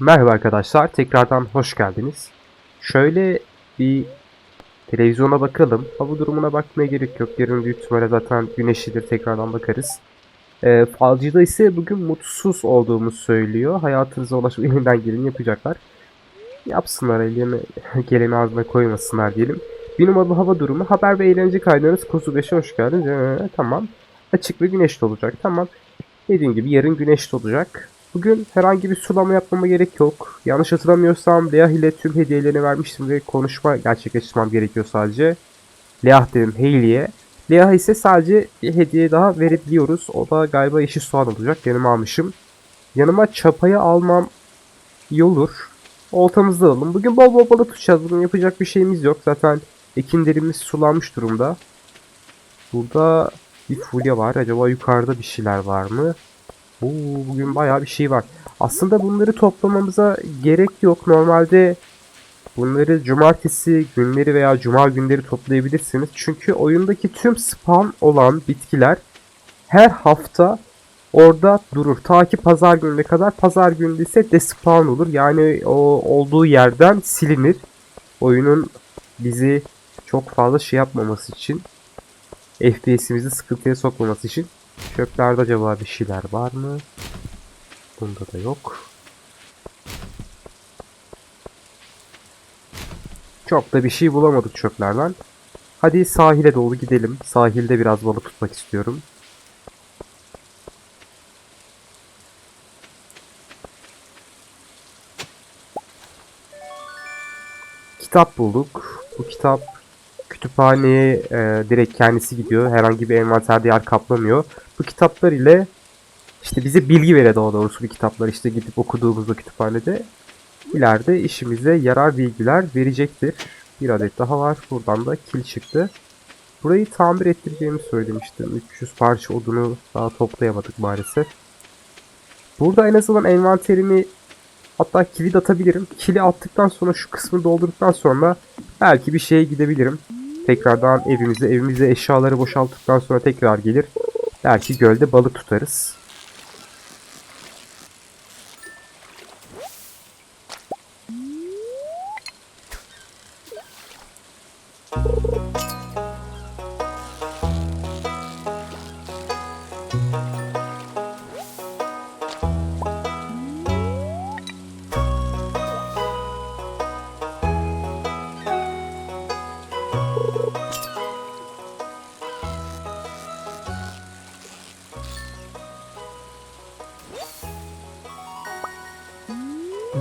Merhaba arkadaşlar, tekrardan hoş geldiniz. Şöyle bir televizyona bakalım. Hava durumuna bakmaya gerek yok. Yarın büyük ihtimalle zaten güneşlidir, tekrardan bakarız. Ee, falcıda ise bugün mutsuz olduğumu söylüyor. Hayatınıza ulaşıp elinden geleni yapacaklar. Yapsınlar, ellerine geleni ağzına koymasınlar diyelim. Bir numaralı hava durumu, haber ve eğlence kaydınız Kozu 5'e hoş geldiniz. Ee, tamam. Açık ve güneşli olacak, tamam. Dediğim gibi yarın güneşli olacak. Bugün herhangi bir sulama yapmama gerek yok. Yanlış hatırlamıyorsam Leah ile tüm hediyelerini vermiştim ve konuşma gerçekleştirmem gerekiyor sadece. Leah dedim Hayley'e. Leah ise sadece bir hediye daha verebiliyoruz. O da galiba yeşil soğan olacak. Yanıma almışım. Yanıma çapayı almam iyi olur. Oltamızı alalım. Bugün bol bol balık tutacağız. Bugün yapacak bir şeyimiz yok. Zaten ekinlerimiz sulanmış durumda. Burada bir fulya var. Acaba yukarıda bir şeyler var mı? Oo, bugün bayağı bir şey var. Aslında bunları toplamamıza gerek yok. Normalde bunları cumartesi günleri veya cuma günleri toplayabilirsiniz. Çünkü oyundaki tüm spawn olan bitkiler her hafta orada durur. Ta ki pazar gününe kadar. Pazar günü ise despawn olur. Yani o olduğu yerden silinir. Oyunun bizi çok fazla şey yapmaması için FPS'imizi sıkıntıya sokmaması için Çöplerde acaba bir şeyler var mı? Bunda da yok. Çok da bir şey bulamadık çöplerden. Hadi sahile doğru gidelim. Sahilde biraz balık tutmak istiyorum. Kitap bulduk. Bu kitap kütüphaneye e, direkt kendisi gidiyor. Herhangi bir envanterde yer kaplamıyor. Bu kitaplar ile işte bize bilgi veriyor daha doğrusu bu kitaplar işte gidip okuduğumuzda kütüphanede ileride işimize yarar bilgiler verecektir. Bir adet daha var. Buradan da kil çıktı. Burayı tamir ettireceğimi söylemiştim. 300 parça odunu daha toplayamadık maalesef. Burada en azından envanterimi hatta kilit atabilirim. Kili attıktan sonra şu kısmı doldurduktan sonra belki bir şeye gidebilirim. Tekrardan evimize, evimize eşyaları boşalttıktan sonra tekrar gelir. Belki gölde balık tutarız.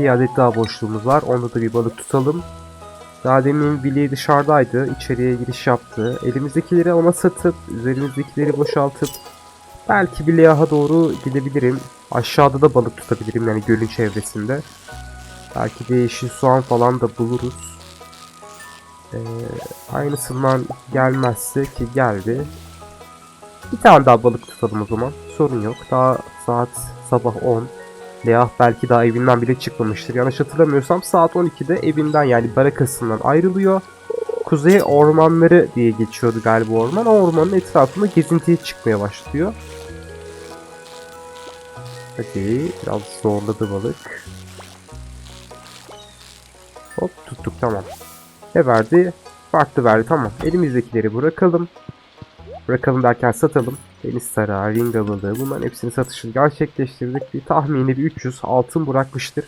Bir adet daha boşluğumuz var. Onda da bir balık tutalım. Daha demin Billy dışarıdaydı. İçeriye giriş yaptı. Elimizdekileri ona satıp, üzerimizdekileri boşaltıp belki Leah'a doğru gidebilirim. Aşağıda da balık tutabilirim yani gölün çevresinde. Belki de yeşil soğan falan da buluruz. Ee, aynısından gelmezse ki geldi. Bir tane daha balık tutalım o zaman. Sorun yok. Daha saat sabah 10. Leah belki daha evinden bile çıkmamıştır. Yanlış hatırlamıyorsam saat 12'de evinden yani barakasından ayrılıyor. Kuzey ormanları diye geçiyordu galiba orman. O ormanın etrafında gezintiye çıkmaya başlıyor. Hadi biraz zorladı balık. Hop tuttuk tamam. Ne verdi? Farklı verdi tamam. Elimizdekileri bırakalım. Bırakalım derken satalım. Deniz sarağı, ringa balığı bunların hepsini satışını gerçekleştirdik. Bir tahmini bir 300 altın bırakmıştır.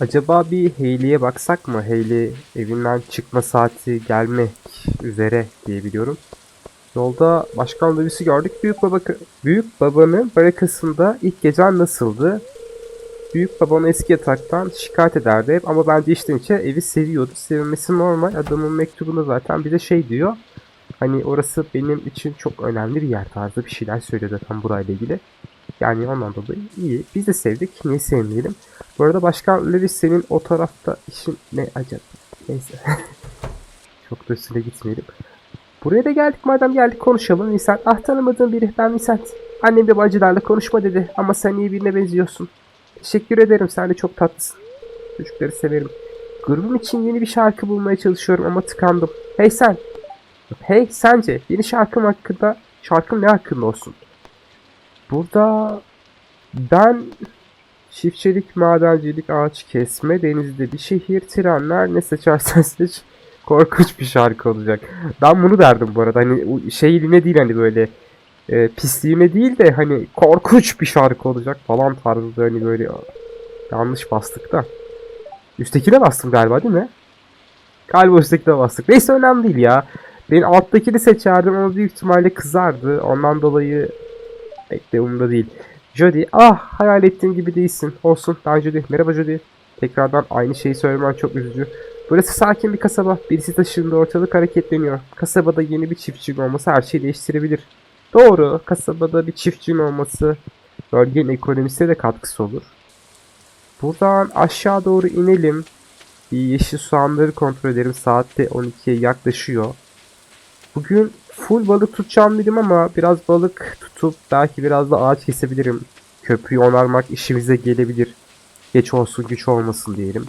Acaba bir Hayley'e baksak mı? Hayley evinden çıkma saati gelmek üzere diye biliyorum. Yolda başkan Lewis'i gördük. Büyük baba büyük babanın barakasında ilk gecen nasıldı? Büyük babam eski yataktan şikayet ederdi hep ama bence içten içe evi seviyordu. Sevmesi normal. Adamın mektubunda zaten bize şey diyor. Hani orası benim için çok önemli bir yer tarzı bir şeyler söylüyor zaten burayla ilgili. Yani ondan dolayı iyi. Biz de sevdik. Niye sevmeyelim? Bu arada Başkan Lewis senin o tarafta işin ne acaba? Neyse. çok da üstüne gitmeyelim. Buraya da geldik madem geldik konuşalım. Nisan ah tanımadığım biri ben Nisan. Annem de bacılarla konuşma dedi ama sen iyi birine benziyorsun. Teşekkür ederim. Sen de çok tatlısın. Çocukları severim. Grubum için yeni bir şarkı bulmaya çalışıyorum ama tıkandım. Hey sen. Hey sence yeni şarkım hakkında şarkım ne hakkında olsun? Burada ben çiftçilik, madencilik, ağaç kesme, denizde bir şehir, trenler ne seçersen seç. Korkunç bir şarkı olacak. Ben bunu derdim bu arada. Hani şeyliğine değil hani böyle e, pisliğine değil de hani korkunç bir şarkı olacak falan tarzında hani böyle yanlış bastık da. Üsttekine bastım galiba değil mi? Galiba üsttekine bastık. Neyse önemli değil ya. Ben alttakini seçerdim ama büyük ihtimalle kızardı. Ondan dolayı pek de umurumda değil. Jody, ah hayal ettiğim gibi değilsin. Olsun, ben Jody. Merhaba Jody. Tekrardan aynı şeyi söylemen çok üzücü. Burası sakin bir kasaba. Birisi taşındı, ortalık hareketleniyor. Kasabada yeni bir çiftçinin olması her şeyi değiştirebilir. Doğru, kasabada bir çiftçinin olması bölgenin ekonomisine de katkısı olur. Buradan aşağı doğru inelim. Bir yeşil soğanları kontrol edelim. Saatte 12'ye yaklaşıyor. Bugün full balık tutacağım dedim ama biraz balık tutup belki biraz da ağaç kesebilirim. Köprüyü onarmak işimize gelebilir. Geç olsun güç olmasın diyelim.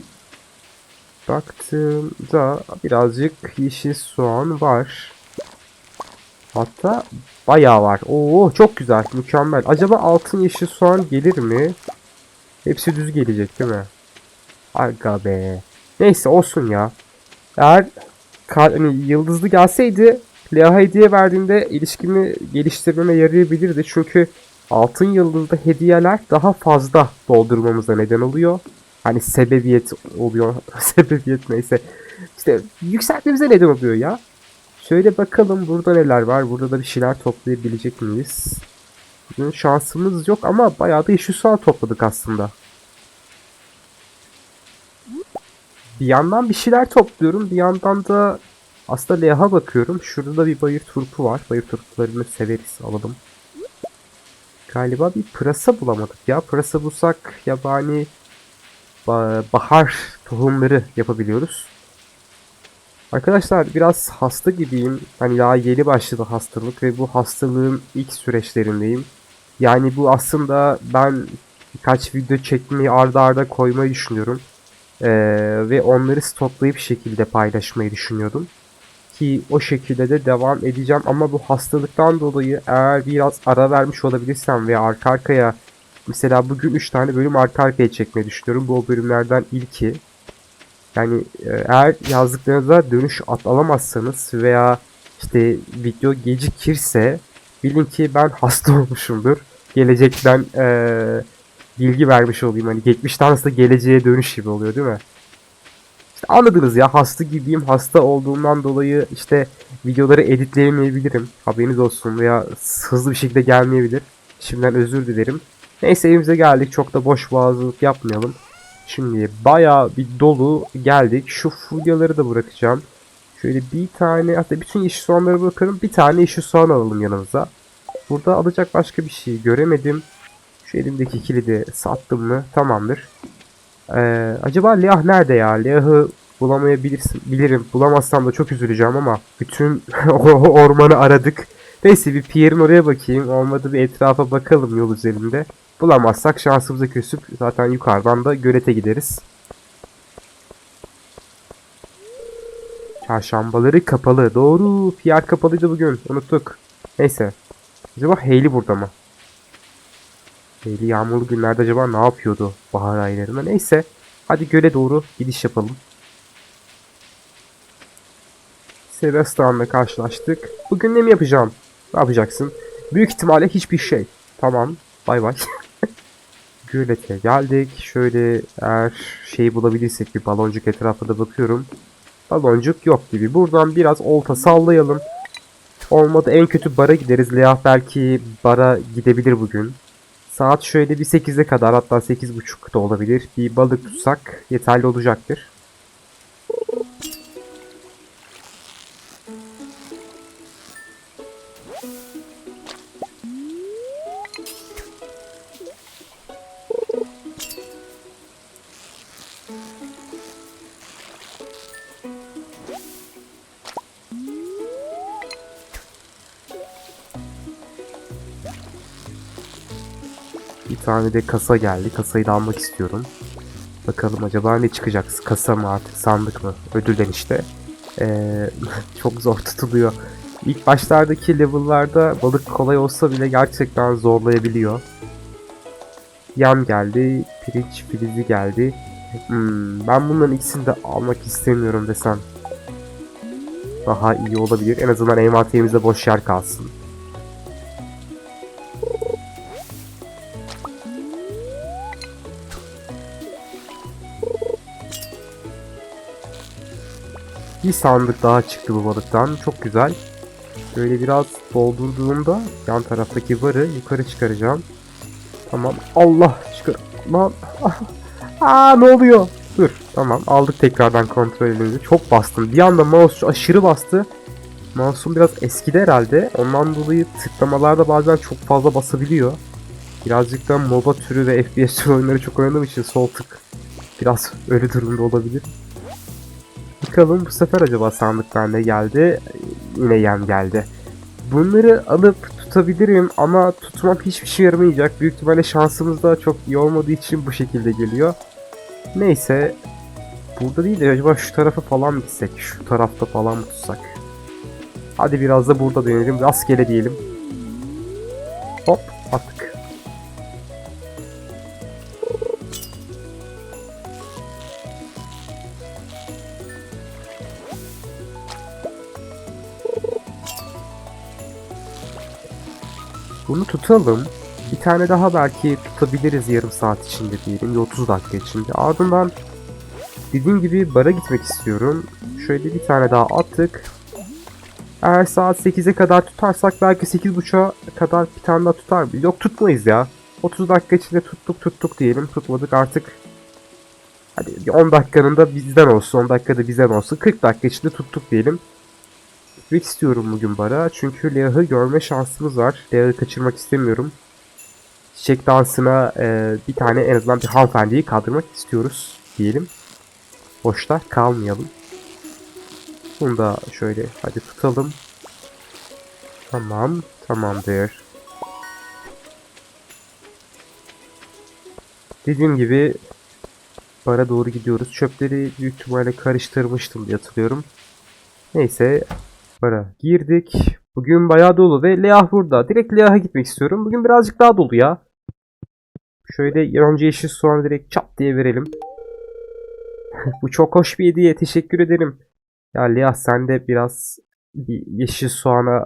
Baktığımda birazcık yeşil soğan var. Hatta bayağı var. Oo çok güzel, mükemmel. Acaba altın yeşil soğan gelir mi? Hepsi düz gelecek değil mi? Aga be. Neyse olsun ya. Eğer hani yıldızlı gelseydi Lea hediye verdiğinde ilişkimi geliştirmeme yarayabilirdi. Çünkü altın yıldızda hediyeler daha fazla doldurmamıza neden oluyor. Hani sebebiyet oluyor. sebebiyet neyse. İşte yükseltmemize neden oluyor ya. Şöyle bakalım burada neler var. Burada da bir şeyler toplayabilecek miyiz? Şansımız yok ama bayağı da yeşil soğan topladık aslında. Bir yandan bir şeyler topluyorum. Bir yandan da aslında Leha bakıyorum. Şurada da bir bayır turpu var. Bayır turplarını severiz. Alalım. Galiba bir pırasa bulamadık ya. Pırasa bulsak yabani ba- bahar tohumları yapabiliyoruz. Arkadaşlar biraz hasta gibiyim. Hani daha yeni başladı hastalık ve bu hastalığın ilk süreçlerindeyim. Yani bu aslında ben birkaç video çekmeyi arda arda koymayı düşünüyorum. Ee, ve onları stoklayıp şekilde paylaşmayı düşünüyordum. Ki o şekilde de devam edeceğim ama bu hastalıktan dolayı eğer biraz ara vermiş olabilirsem veya arka arkaya mesela bugün 3 tane bölüm arka arkaya çekmeyi düşünüyorum. Bu bölümlerden ilki. Yani e, eğer yazdıklarınıza dönüş at alamazsanız veya işte video gecikirse bilin ki ben hasta olmuşumdur. Gelecekten e, bilgi vermiş olayım. Hani geçmişten aslında geleceğe dönüş gibi oluyor değil mi? İşte anladınız ya hasta gibiyim. Hasta olduğumdan dolayı işte videoları editleyemeyebilirim. Haberiniz olsun veya hızlı bir şekilde gelmeyebilir. Şimdiden özür dilerim. Neyse evimize geldik. Çok da boş boğazlık yapmayalım. Şimdi bayağı bir dolu geldik. Şu fulyaları da bırakacağım. Şöyle bir tane hatta bütün yeşil soğanları bırakalım. Bir tane yeşil soğan alalım yanımıza. Burada alacak başka bir şey göremedim. Şu elimdeki kilidi sattım mı? Tamamdır. Ee, acaba Leah nerede ya? Leah'ı bulamayabilirsin. Bilirim. Bulamazsam da çok üzüleceğim ama bütün ormanı aradık. Neyse bir Pierre'in oraya bakayım. Olmadı bir etrafa bakalım yol üzerinde. Bulamazsak şansımıza küsüp zaten yukarıdan da gölete gideriz. Çarşambaları kapalı. Doğru. Pierre kapalıydı bugün. Unuttuk. Neyse. Acaba Hayley burada mı? Hayley yağmurlu günlerde acaba ne yapıyordu bahar aylarında? Neyse. Hadi göle doğru gidiş yapalım. Sebastian'la karşılaştık. Bugün ne mi yapacağım? Ne yapacaksın? Büyük ihtimalle hiçbir şey. Tamam. Bay bay. Gölete geldik. Şöyle eğer şeyi bulabilirsek bir baloncuk etrafında bakıyorum. Baloncuk yok gibi. Buradan biraz olta sallayalım. Olmadı en kötü bara gideriz. Leah belki bara gidebilir bugün. Saat şöyle bir 8'e kadar hatta 8.30 da olabilir. Bir balık tutsak yeterli olacaktır. Bir tane de kasa geldi. Kasayı da almak istiyorum. Bakalım acaba ne çıkacak? Kasa mı artık sandık mı? Ödülden işte. Ee, çok zor tutuluyor. İlk başlardaki level'larda balık kolay olsa bile gerçekten zorlayabiliyor. Yam geldi, pirinç filizi geldi. Hmm, ben bunların ikisini de almak istemiyorum desem. Daha iyi olabilir. En azından envanterimizde boş yer kalsın. Bir sandık daha çıktı bu balıktan. Çok güzel. Böyle biraz doldurduğumda yan taraftaki varı yukarı çıkaracağım. Tamam. Allah çıkar. Lan. Aa ne oluyor? Dur. Tamam. Aldık tekrardan kontrolümüzü. Çok bastım. Bir anda mouse aşırı bastı. Mouse'um biraz eskidi herhalde. Ondan dolayı tıklamalarda bazen çok fazla basabiliyor. Birazcık da MOBA türü ve FPS oyunları çok oynadığım için sol tık biraz öyle durumda olabilir. Bakalım bu sefer acaba sandıktan ne geldi? Yine yem geldi. Bunları alıp tutabilirim ama tutmam hiçbir şey yaramayacak. Büyük ihtimalle şansımız da çok iyi olmadığı için bu şekilde geliyor. Neyse. Burada değil de acaba şu tarafa falan mı gitsek? Şu tarafta falan mı tutsak? Hadi biraz da burada deneyelim. Rastgele diyelim. Hop Bunu tutalım. Bir tane daha belki tutabiliriz yarım saat içinde diyelim. ya 30 dakika içinde. Ardından dediğim gibi bara gitmek istiyorum. Şöyle bir tane daha attık. Eğer saat 8'e kadar tutarsak belki 8.30'a kadar bir tane daha tutar mı? Yok tutmayız ya. 30 dakika içinde tuttuk tuttuk diyelim. Tutmadık artık. Hadi bir 10 dakikanın da bizden olsun. 10 dakikada bizden olsun. 40 dakika içinde tuttuk diyelim. Gitmek istiyorum bugün bara. Çünkü Leah'ı görme şansımız var. Leah'ı kaçırmak istemiyorum. Çiçek dansına e, bir tane en azından bir hanımefendiyi kaldırmak istiyoruz diyelim. Boşta kalmayalım. Bunu da şöyle hadi tutalım. Tamam. Tamamdır. Dediğim gibi bara doğru gidiyoruz. Çöpleri büyük ihtimalle karıştırmıştım diye hatırlıyorum. Neyse bara girdik. Bugün bayağı dolu ve Leah burada. Direkt Leah'a gitmek istiyorum. Bugün birazcık daha dolu ya. Şöyle önce yeşil soğanı direkt çat diye verelim. Bu çok hoş bir hediye. Teşekkür ederim. Ya Leah sen de biraz bir yeşil soğana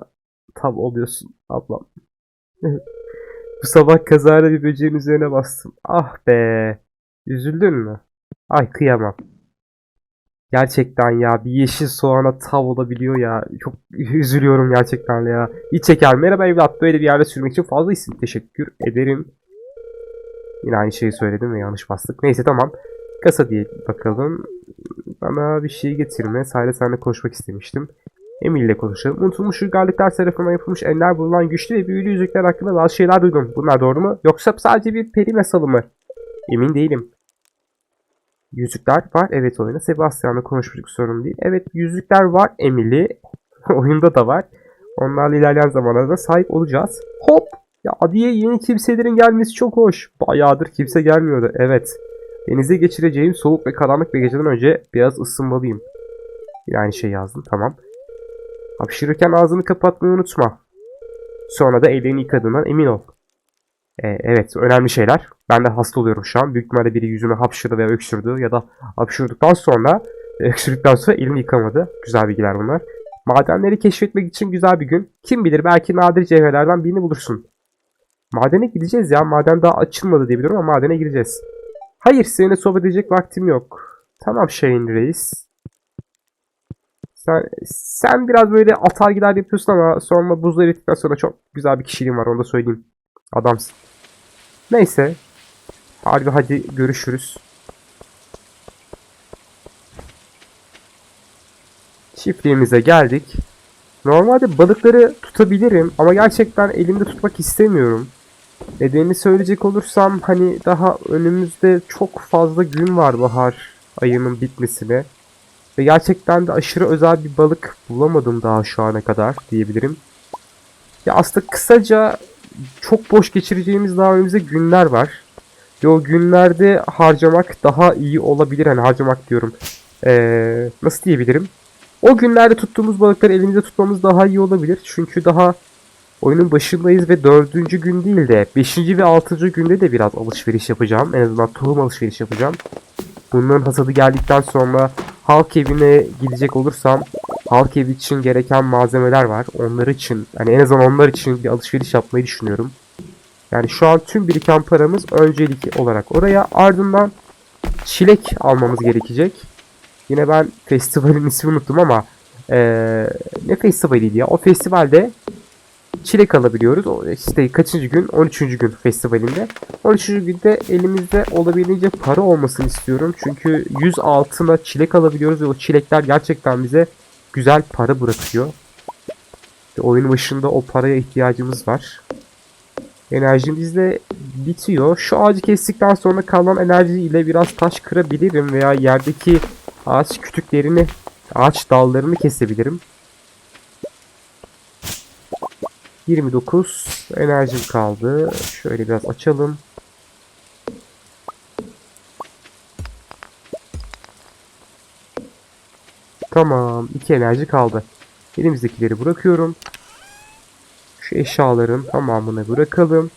tam oluyorsun ablam. Bu sabah kazara bir böceğin üzerine bastım. Ah be. Üzüldün mü? Ay kıyamam. Gerçekten ya bir yeşil soğana tav olabiliyor ya. Çok üzülüyorum gerçekten ya. İç çeker. Merhaba evlat. Böyle bir yerde sürmek için fazla isim. Teşekkür ederim. Yine aynı şeyi söyledim ve yanlış bastık. Neyse tamam. Kasa diye bakalım. Bana bir şey getirme. Sadece seninle konuşmak istemiştim. Emil ile konuşalım. Unutulmuş uygarlıklar tarafından yapılmış enler bulunan güçlü ve büyülü yüzükler hakkında bazı şeyler duydum. Bunlar doğru mu? Yoksa sadece bir peri masalı mı? Emin değilim. Yüzükler var. Evet oyunda. Sebastian'la konuşmuştuk sorun değil. Evet yüzükler var. Emily. Oyunda da var. Onlarla ilerleyen zamanlarda sahip olacağız. Hop! Ya Adiye yeni kimselerin gelmesi çok hoş. Bayağıdır kimse gelmiyordu. Evet. Denize geçireceğim soğuk ve karanlık bir geceden önce biraz ısınmalıyım. Aynı şey yazdım. Tamam. Hapşırırken ağzını kapatmayı unutma. Sonra da ellerini yıkadığından emin ol. Ee, evet önemli şeyler. Ben de hasta oluyorum şu an. Büyük ihtimalle biri yüzüme hapşırdı veya öksürdü ya da hapşırdıktan sonra öksürdükten sonra elini yıkamadı. Güzel bilgiler bunlar. Madenleri keşfetmek için güzel bir gün. Kim bilir belki nadir cevherlerden birini bulursun. Madene gideceğiz ya. Maden daha açılmadı diye biliyorum ama madene gireceğiz. Hayır seninle sohbet edecek vaktim yok. Tamam Shane Reis. Sen, sen biraz böyle atar gider yapıyorsun ama sonra buzları erittikten sonra çok güzel bir kişiliğin var onu da söyleyeyim. Adamsın. Neyse. Harbi hadi görüşürüz. Çiftliğimize geldik. Normalde balıkları tutabilirim ama gerçekten elimde tutmak istemiyorum. Nedenini söyleyecek olursam hani daha önümüzde çok fazla gün var bahar ayının bitmesine. Ve gerçekten de aşırı özel bir balık bulamadım daha şu ana kadar diyebilirim. Ya aslında kısaca çok boş geçireceğimiz daha önümüzde günler var. Ve o günlerde harcamak daha iyi olabilir. Hani harcamak diyorum. Ee, nasıl diyebilirim? O günlerde tuttuğumuz balıkları elimizde tutmamız daha iyi olabilir. Çünkü daha oyunun başındayız ve dördüncü gün değil de beşinci ve altıncı günde de biraz alışveriş yapacağım. En azından tohum alışveriş yapacağım. Bunların hasadı geldikten sonra halk evine gidecek olursam halk evi için gereken malzemeler var. Onlar için hani en azından onlar için bir alışveriş yapmayı düşünüyorum. Yani şu an tüm biriken paramız öncelik olarak oraya ardından çilek almamız gerekecek. Yine ben festivalin ismini unuttum ama eee, ne festivaliydi ya? O festivalde çilek alabiliyoruz. O işte kaçıncı gün? 13. gün festivalinde. 13. günde elimizde olabildiğince para olmasını istiyorum. Çünkü 100 altına çilek alabiliyoruz ve o çilekler gerçekten bize güzel para bırakıyor. Ve oyun başında o paraya ihtiyacımız var. Enerjimiz de bitiyor. Şu ağacı kestikten sonra kalan enerji ile biraz taş kırabilirim veya yerdeki ağaç kütüklerini, ağaç dallarını kesebilirim. 29 enerjim kaldı. Şöyle biraz açalım. Tamam. 2 enerji kaldı. Elimizdekileri bırakıyorum. Şu eşyaların tamamını bırakalım.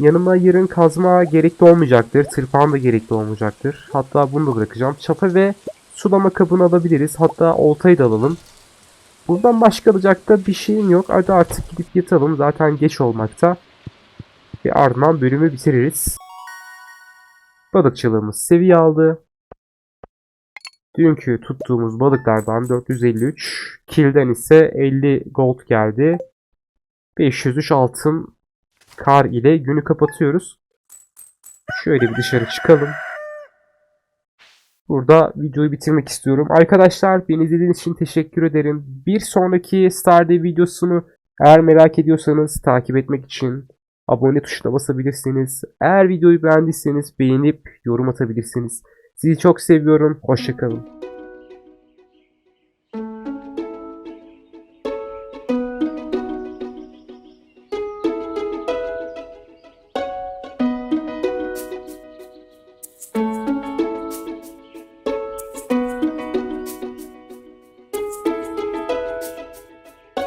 Yanıma yarın kazma gerekli olmayacaktır. Tırpan da gerekli olmayacaktır. Hatta bunu da bırakacağım. Çapa ve sulama kabını alabiliriz. Hatta oltayı da alalım. Buradan başka alacak da bir şeyim yok. Hadi artık gidip yatalım. Zaten geç olmakta. Ve ardından bölümü bitiririz. Balıkçılığımız seviye aldı. Dünkü tuttuğumuz balıklardan 453, kilden ise 50 gold geldi. 503 altın kar ile günü kapatıyoruz. Şöyle bir dışarı çıkalım. Burada videoyu bitirmek istiyorum. Arkadaşlar beni izlediğiniz için teşekkür ederim. Bir sonraki Stardew videosunu eğer merak ediyorsanız takip etmek için abone tuşuna basabilirsiniz. Eğer videoyu beğendiyseniz beğenip yorum atabilirsiniz. Sizi çok seviyorum. Hoşçakalın.